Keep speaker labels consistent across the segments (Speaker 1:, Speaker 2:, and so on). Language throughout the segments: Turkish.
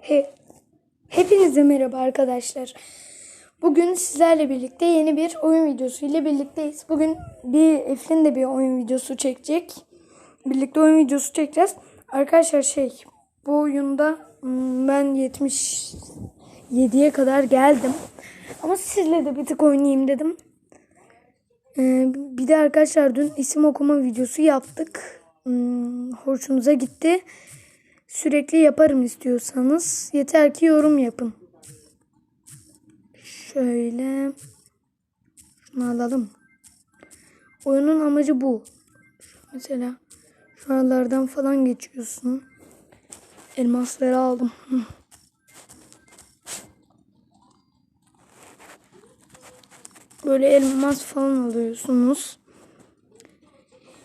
Speaker 1: He, hepinize merhaba arkadaşlar. Bugün sizlerle birlikte yeni bir oyun videosu ile birlikteyiz. Bugün bir Eflin de bir oyun videosu çekecek. Birlikte oyun videosu çekeceğiz. Arkadaşlar şey bu oyunda hmm, ben 77'ye kadar geldim. Ama sizle de bir tık oynayayım dedim. Ee, bir de arkadaşlar dün isim okuma videosu yaptık. Hmm, hoşunuza gitti. Sürekli yaparım istiyorsanız. Yeter ki yorum yapın. Şöyle. Şunu alalım. Oyunun amacı bu. Mesela şu aralardan falan geçiyorsun. Elmasları aldım. Böyle elmas falan alıyorsunuz.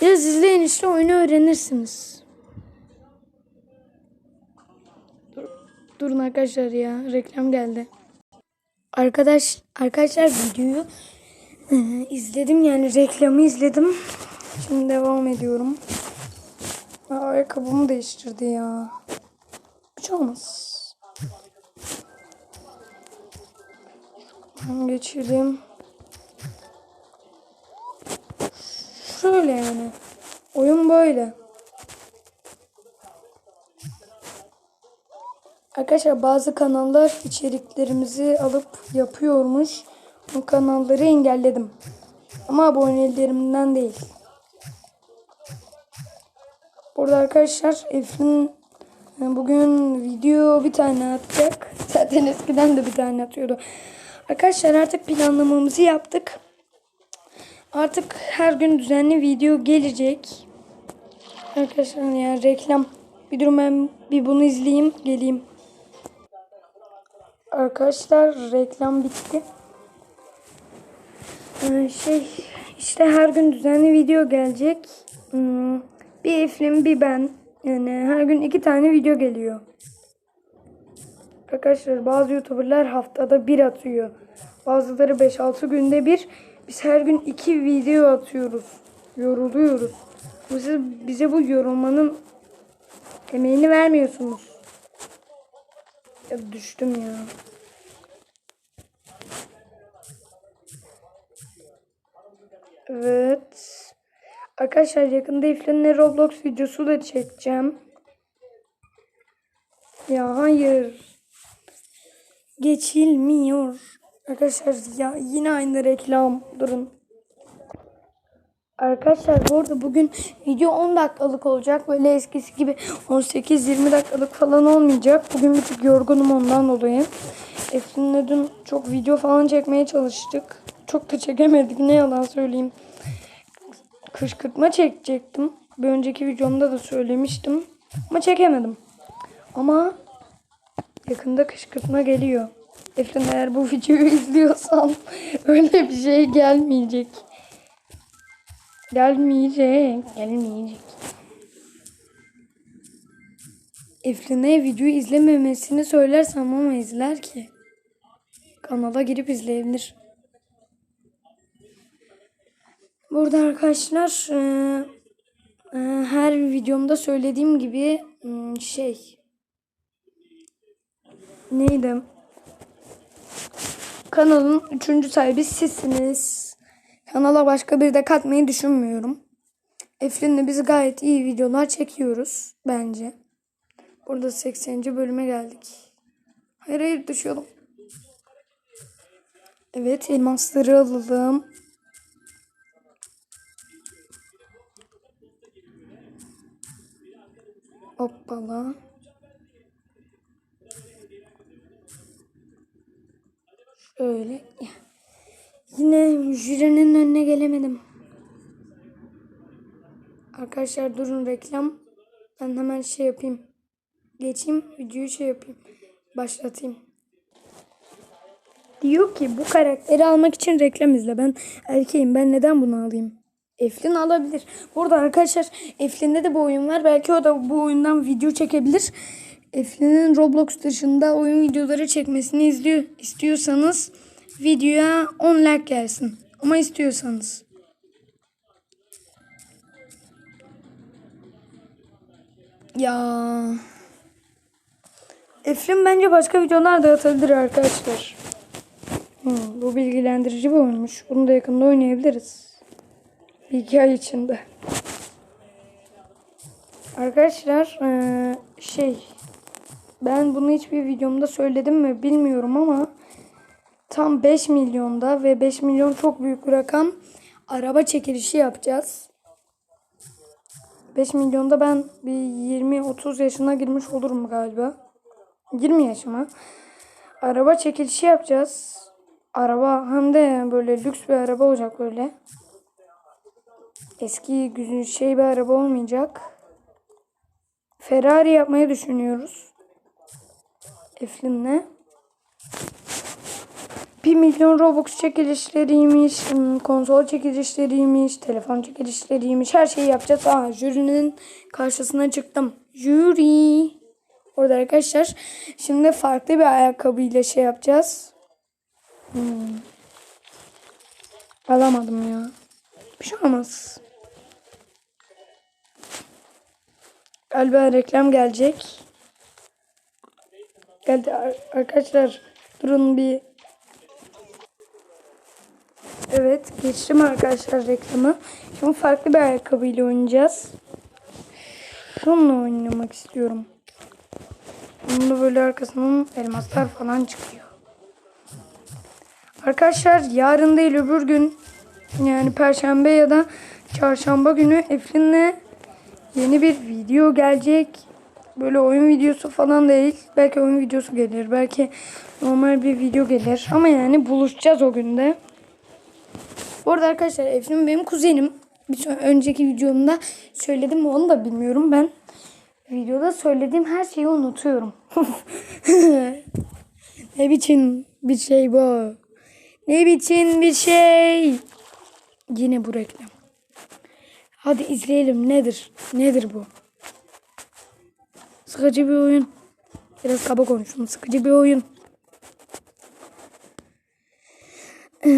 Speaker 1: Biraz izleyin işte oyunu öğrenirsiniz. Durun arkadaşlar ya reklam geldi. Arkadaş arkadaşlar videoyu izledim yani reklamı izledim. Şimdi devam ediyorum. Ayakkabımı değiştirdi ya. Hiç olmaz. Geçelim. Şöyle yani. Oyun böyle. Arkadaşlar bazı kanallar içeriklerimizi alıp yapıyormuş. Bu kanalları engelledim. Ama abonelerimden değil. Burada arkadaşlar Eflin e, bugün video bir tane atacak. Zaten eskiden de bir tane atıyordu. Arkadaşlar artık planlamamızı yaptık. Artık her gün düzenli video gelecek. Arkadaşlar ya reklam. Bir durum ben bir bunu izleyeyim geleyim. Arkadaşlar reklam bitti. Ee, şey işte her gün düzenli video gelecek. Hmm, bir Eflin bir ben. Yani her gün iki tane video geliyor. Arkadaşlar bazı youtuberlar haftada bir atıyor. Bazıları 5-6 günde bir. Biz her gün iki video atıyoruz. Yoruluyoruz. Bize, bize bu yorulmanın emeğini vermiyorsunuz. Ya düştüm ya. Evet. Arkadaşlar yakında İflin'le Roblox videosu da çekeceğim. Ya hayır. Geçilmiyor. Arkadaşlar ya yine aynı reklam. Durun. Arkadaşlar bu arada bugün video 10 dakikalık olacak. Böyle eskisi gibi 18-20 dakikalık falan olmayacak. Bugün bir tık yorgunum ondan dolayı. Efrin'le dün çok video falan çekmeye çalıştık. Çok da çekemedik ne yalan söyleyeyim. Kışkırtma çekecektim. Bir önceki videomda da söylemiştim. Ama çekemedim. Ama yakında kışkırtma geliyor. Efrin eğer bu videoyu izliyorsan öyle bir şey gelmeyecek. Gelmeyecek. Gelmeyecek. Efrin'e videoyu izlememesini söylersem ama izler ki. Kanala girip izleyebilir. Burada arkadaşlar e, e, her videomda söylediğim gibi şey neydi? Kanalın üçüncü sahibi sizsiniz. Kanala başka bir de katmayı düşünmüyorum. Eflin'le biz gayet iyi videolar çekiyoruz bence. Burada 80. bölüme geldik. Hayır hayır düşüyordum. Evet elmasları alalım. Hoppala. Şöyle. Yine jürinin önüne gelemedim. Arkadaşlar durun reklam. Ben hemen şey yapayım. Geçeyim videoyu şey yapayım. Başlatayım. Diyor ki bu karakteri almak için reklam izle. Ben erkeğim. Ben neden bunu alayım? Eflin alabilir. Burada arkadaşlar Eflin'de de bu oyun var. Belki o da bu oyundan video çekebilir. Eflin'in Roblox dışında oyun videoları çekmesini izliyor istiyorsanız videoya 10 like gelsin. Ama istiyorsanız. Ya Eflin bence başka videolar da atabilir arkadaşlar. Hmm, bu bilgilendirici bir oyunmuş. Bunu da yakında oynayabiliriz. Bir iki ay içinde. Arkadaşlar eee, şey ben bunu hiçbir videomda söyledim mi bilmiyorum ama tam 5 milyonda ve 5 milyon çok büyük bir rakam araba çekilişi yapacağız. 5 milyonda ben bir 20-30 yaşına girmiş olurum galiba. 20 yaşıma. Araba çekilişi yapacağız. Araba hem de böyle lüks bir araba olacak böyle. Eski güzel şey bir araba olmayacak. Ferrari yapmayı düşünüyoruz. Eflin'le. 1 milyon Robux çekilişleriymiş, hmm, konsol çekilişleriymiş, telefon çekilişleriymiş. Her şeyi yapacağız. Aa, jürinin karşısına çıktım. Jüri. Orada arkadaşlar şimdi farklı bir ayakkabıyla şey yapacağız. Hmm. Alamadım ya. Bir şey olmaz. Galiba reklam gelecek. Geldi ar- arkadaşlar. Durun bir. Evet geçtim arkadaşlar reklamı. Şimdi farklı bir ayakkabıyla oynayacağız. Şununla oynamak istiyorum. Bunun da böyle arkasından elmaslar falan çıkıyor. Arkadaşlar yarın değil öbür gün yani perşembe ya da çarşamba günü Eflin'le yeni bir video gelecek. Böyle oyun videosu falan değil. Belki oyun videosu gelir. Belki normal bir video gelir. Ama yani buluşacağız o günde. Bu arada arkadaşlar Eflin benim kuzenim. Bir önceki videomda söyledim mi onu da bilmiyorum. Ben videoda söylediğim her şeyi unutuyorum. ne biçim bir şey bu? Ne biçim bir şey? Yine bu reklam. Hadi izleyelim nedir? Nedir bu? Sıkıcı bir oyun. Biraz kaba konuştum. Sıkıcı bir oyun. Ee,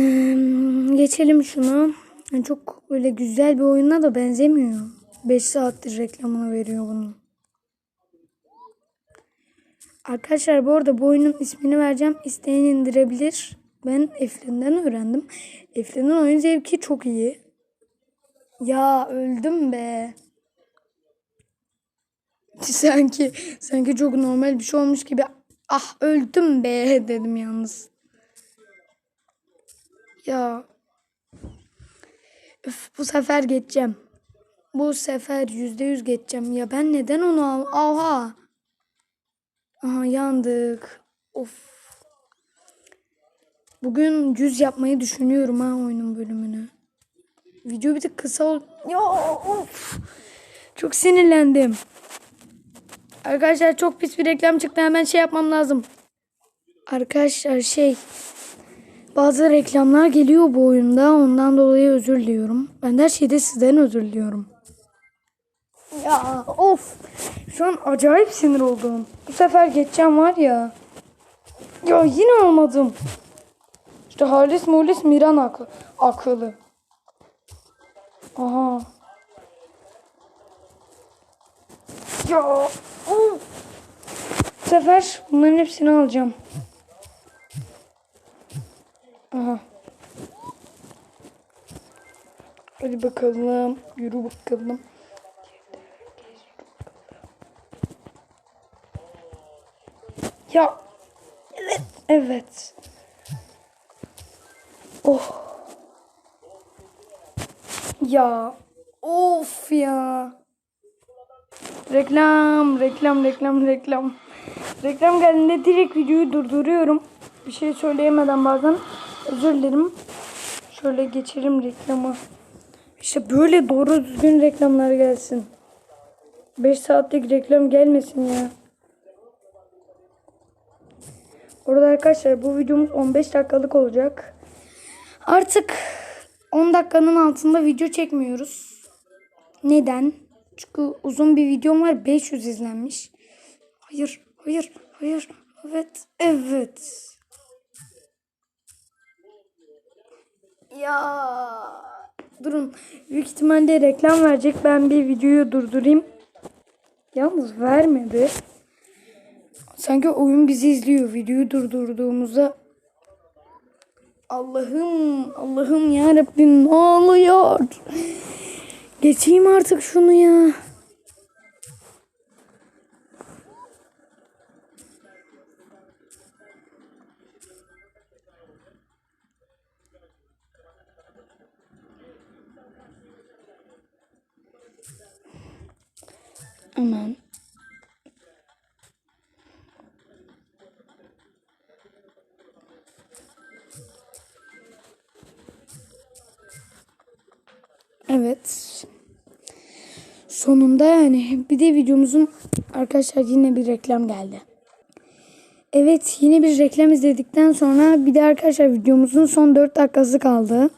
Speaker 1: geçelim şunu. Yani çok öyle güzel bir oyuna da benzemiyor. 5 saattir reklamını veriyor bunun. Arkadaşlar bu arada bu oyunun ismini vereceğim. İsteyen indirebilir. Ben Eflin'den öğrendim. Eflin'in oyun zevki çok iyi. Ya öldüm be. Sanki sanki çok normal bir şey olmuş gibi. Ah öldüm be dedim yalnız. Ya. Üf, bu sefer geçeceğim. Bu sefer yüzde yüz geçeceğim. Ya ben neden onu al? Aha. Aha yandık. Of. Bugün yüz yapmayı düşünüyorum ha oyunun bölümünü. Video bir tık kısa ol. Ya of. Çok sinirlendim. Arkadaşlar çok pis bir reklam çıktı. Hemen şey yapmam lazım. Arkadaşlar şey bazı reklamlar geliyor bu oyunda. Ondan dolayı özür diliyorum. Ben her şeyde sizden özür diliyorum. Ya of. Şu an acayip sinir oldum. Bu sefer geçeceğim var ya. Ya yine olmadım. İşte Halis Mulis Miran akı akıllı. Aha. Ya of. Bu sefer bunların hepsini alacağım. Aha. Hadi bakalım. Yürü bakalım. Ya. Evet. Evet. Oh. Ya. Of ya. Reklam, reklam, reklam, reklam. Reklam geldiğinde direkt videoyu durduruyorum. Bir şey söyleyemeden bazen özür dilerim. Şöyle geçelim reklamı. İşte böyle doğru düzgün reklamlar gelsin. 5 saatlik reklam gelmesin ya. Orada arkadaşlar bu videomuz 15 dakikalık olacak. Artık 10 dakikanın altında video çekmiyoruz. Neden? Çünkü uzun bir videom var 500 izlenmiş. Hayır, hayır, hayır. Evet, evet. Ya durun. Büyük ihtimalle reklam verecek. Ben bir videoyu durdurayım. Yalnız vermedi. Sanki oyun bizi izliyor. Videoyu durdurduğumuzda Allah'ım Allah'ım ya ne oluyor? Geçeyim artık şunu ya. Aman. Evet. Sonunda yani bir de videomuzun arkadaşlar yine bir reklam geldi. Evet yine bir reklam izledikten sonra bir de arkadaşlar videomuzun son 4 dakikası kaldı.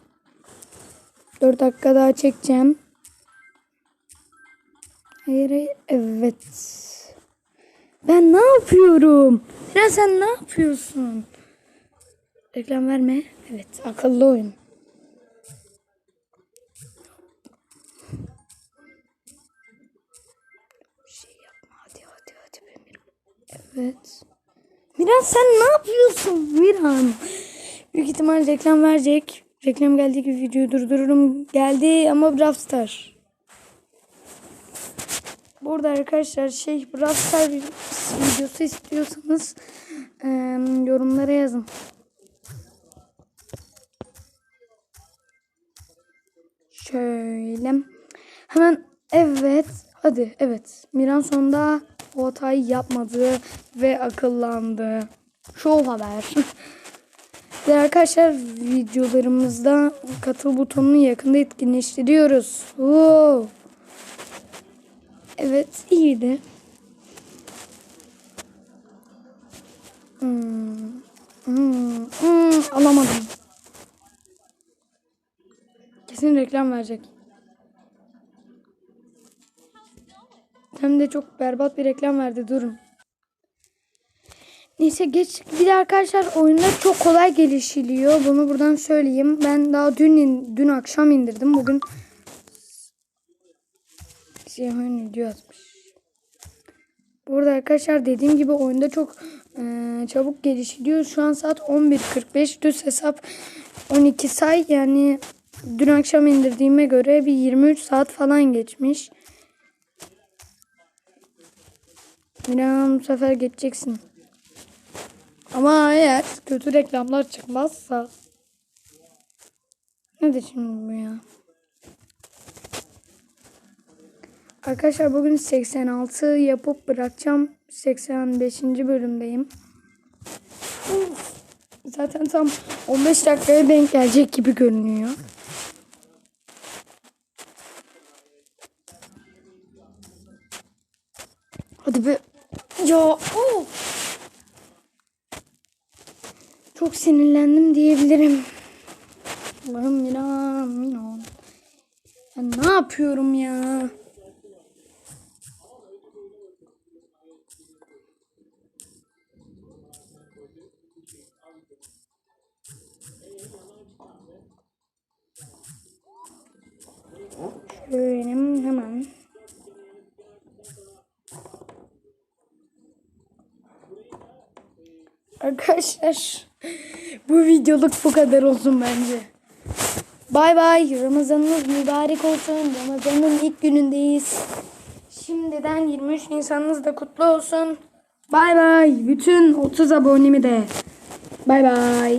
Speaker 1: 4 dakika daha çekeceğim. Hayır hayır. Evet. Ben ne yapıyorum? Ya sen ne yapıyorsun? Reklam verme. Evet akıllı oyun. Bir şey yapma hadi hadi hadi. Evet. Miran sen ne yapıyorsun Miran? Büyük ihtimal reklam verecek. Reklam geldiği gibi videoyu durdururum. Geldi ama Brawl Star. Burada arkadaşlar şey Brawl videosu istiyorsanız eee, yorumlara yazın. Şöyle. Hemen evet. Hadi evet. Miran sonunda o hatayı yapmadı ve akıllandı. Şu haber. Ve arkadaşlar videolarımızda katıl butonunu yakında etkinleştiriyoruz. Wow. Evet iyiydi. Hmm. Hmm. Hmm. Alamadım. Kesin reklam verecek. Hem de çok berbat bir reklam verdi. Durun. Neyse geç. Bir de arkadaşlar oyunlar çok kolay gelişiliyor. Bunu buradan söyleyeyim. Ben daha dün dün akşam indirdim. Bugün siyah oyun video atmış. Burada arkadaşlar dediğim gibi oyunda çok e, çabuk gelişiliyor. Şu an saat 11.45 düz hesap 12 say yani dün akşam indirdiğime göre bir 23 saat falan geçmiş. Miran bu sefer geçeceksin. Ama eğer kötü reklamlar çıkmazsa ne de şimdi bu ya? Arkadaşlar bugün 86 yapıp bırakacağım. 85. bölümdeyim. Zaten tam 15 dakikaya denk gelecek gibi görünüyor. Hadi be. Ya of. Çok sinirlendim diyebilirim. Allah'ım Miran, Miran. Ben ne yapıyorum ya? Arkadaşlar bu videoluk bu kadar olsun bence. Bay bay. Ramazanınız mübarek olsun. Ramazanın ilk günündeyiz. Şimdiden 23 Nisan'ınız da kutlu olsun. Bay bay. Bütün 30 abonemi de. Bay bay.